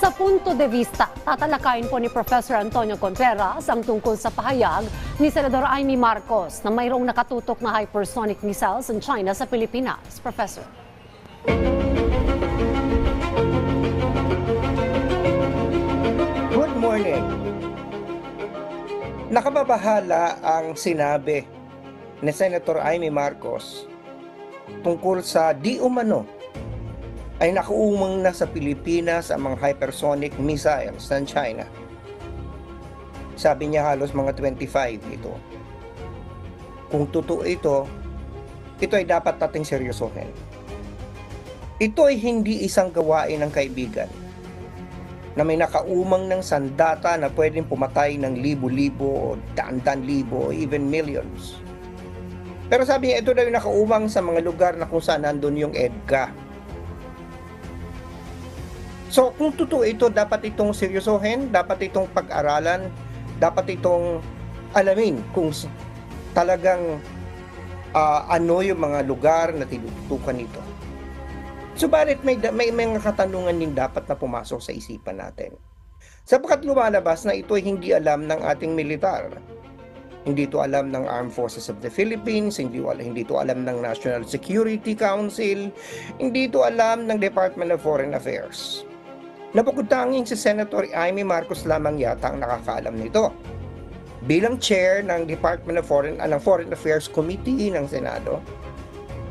Sa punto de vista, tatalakayin po ni Professor Antonio Contreras ang tungkol sa pahayag ni Senador Amy Marcos na mayroong nakatutok na hypersonic missiles in China sa Pilipinas. Professor. Good morning. Nakababahala ang sinabi ni Senator Amy Marcos tungkol sa di umano ay nakuumang na sa Pilipinas ang mga hypersonic missiles ng China. Sabi niya halos mga 25 ito. Kung totoo ito, ito ay dapat nating seryosohin. Ito ay hindi isang gawain ng kaibigan na may nakaumang ng sandata na pwedeng pumatay ng libo-libo o daan-daan libo o even millions. Pero sabi niya, ito daw yung nakaumang sa mga lugar na kung saan nandun yung EDCA. So, kung totoo ito, dapat itong seryosohin, dapat itong pag-aralan, dapat itong alamin kung talagang ah, ano yung mga lugar na tinututukan nito. Subalit may, may mga katanungan din dapat na pumasok sa isipan natin. Sapagkat lumalabas na ito ay hindi alam ng ating militar. Hindi ito alam ng Armed Forces of the Philippines, hindi, hindi ito alam ng National Security Council, hindi ito alam ng Department of Foreign Affairs. Napagkutanging si Senator Amy Marcos lamang yata ang nakakaalam nito. Bilang chair ng Department of Foreign, ah, ng Foreign Affairs Committee ng Senado,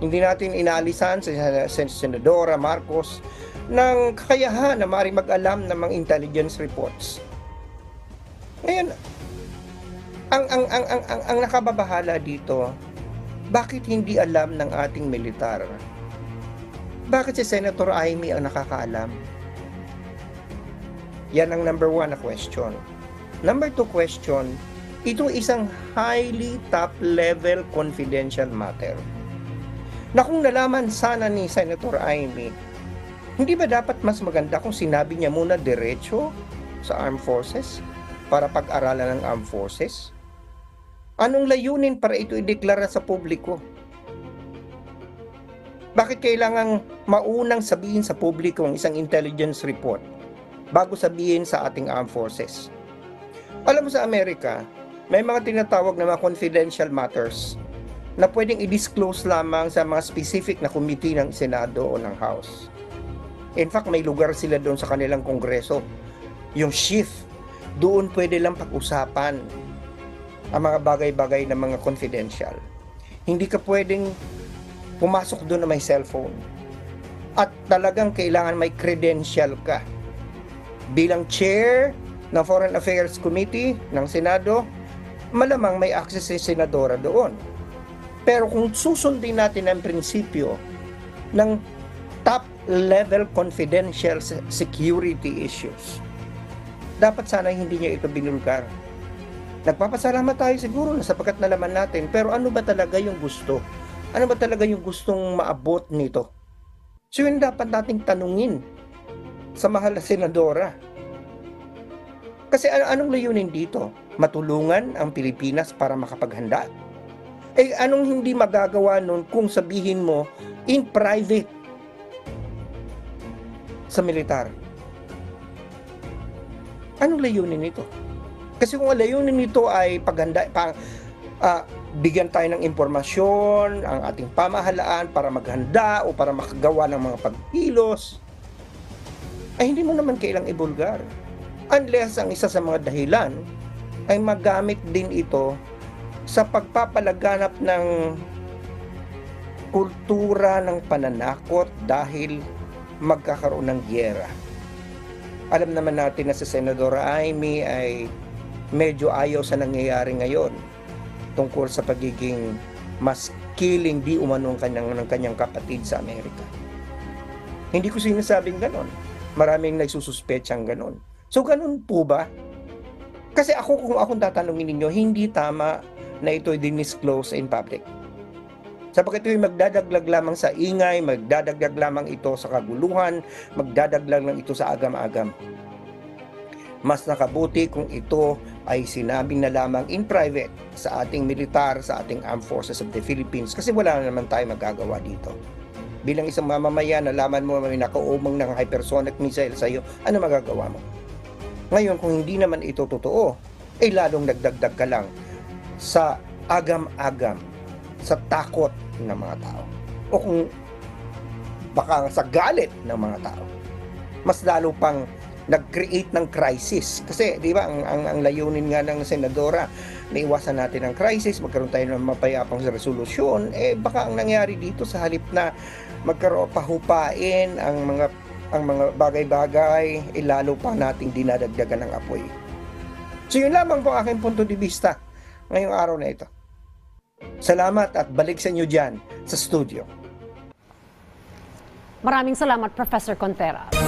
hindi natin inaalisan si si Senadora Marcos ng kakayahan na maaaring mag-alam ng mga intelligence reports. Ngayon, ang, ang, ang, ang, ang, ang nakababahala dito, bakit hindi alam ng ating militar? Bakit si Senator Amy ang nakakaalam? Yan ang number one na question. Number two question, ito isang highly top-level confidential matter na kung nalaman sana ni Senator Amy, hindi ba dapat mas maganda kung sinabi niya muna diretso sa armed forces para pag-aralan ng armed forces? Anong layunin para ito ideklara sa publiko? Bakit kailangang maunang sabihin sa publiko ang isang intelligence report bago sabihin sa ating armed forces? Alam mo sa Amerika, may mga tinatawag na mga confidential matters na pwedeng i-disclose lamang sa mga specific na committee ng Senado o ng House. In fact, may lugar sila doon sa kanilang kongreso. Yung shift, doon pwede lang pag-usapan ang mga bagay-bagay na mga confidential. Hindi ka pwedeng pumasok doon na may cellphone. At talagang kailangan may credential ka. Bilang chair ng Foreign Affairs Committee ng Senado, malamang may access si senadora doon. Pero kung susundin natin ang prinsipyo ng top level confidential se- security issues, dapat sana hindi niya ito binulgar. Nagpapasalamat tayo siguro na sapagkat nalaman natin, pero ano ba talaga yung gusto? Ano ba talaga yung gustong maabot nito? So yun dapat nating tanungin sa mahal na senadora. Kasi ano, anong layunin dito? Matulungan ang Pilipinas para makapaghanda? Eh anong hindi magagawa nun kung sabihin mo in private sa militar? Anong layunin nito? Kasi kung ang layunin nito ay paghanda, pa, ah, bigyan tayo ng impormasyon ang ating pamahalaan para maghanda o para makagawa ng mga pagkilos, ay hindi mo naman kailang ibulgar. Unless ang isa sa mga dahilan ay magamit din ito sa pagpapalaganap ng kultura ng pananakot dahil magkakaroon ng gyera. Alam naman natin na si Senadora Amy ay medyo ayaw sa nangyayari ngayon tungkol sa pagiging mas killing di umanong kanyang, ng kanyang kapatid sa Amerika. Hindi ko sinasabing ganon. Maraming nagsususpetsang ganon. So ganon po ba? Kasi ako kung akong tatanungin ninyo, hindi tama na ito dinisclose in public. Sapagkat ito'y magdadaglag lamang sa ingay, magdadagdag lamang ito sa kaguluhan, magdadaglag lang ito sa agam-agam. Mas nakabuti kung ito ay sinabing na lamang in private sa ating militar, sa ating armed forces of the Philippines kasi wala na naman tayo magagawa dito. Bilang isang mamamayan, nalaman mo may nakaumang ng hypersonic missile sa iyo, ano magagawa mo? Ngayon, kung hindi naman ito totoo, eh lalong nagdagdag ka lang sa agam-agam, sa takot ng mga tao. O kung baka sa galit ng mga tao. Mas lalo pang nag-create ng crisis. Kasi, di ba, ang, ang, ang layunin nga ng senadora, naiwasan natin ang crisis, magkaroon tayo ng mapayapang resolusyon, eh baka ang nangyari dito sa halip na magkaroon pahupain ang mga ang mga bagay-bagay, eh, lalo pa nating dinadagdagan ng apoy. So yun lamang po aking punto de vista ngayong araw na ito. Salamat at balik sa inyo dyan sa studio. Maraming salamat, Professor Contreras.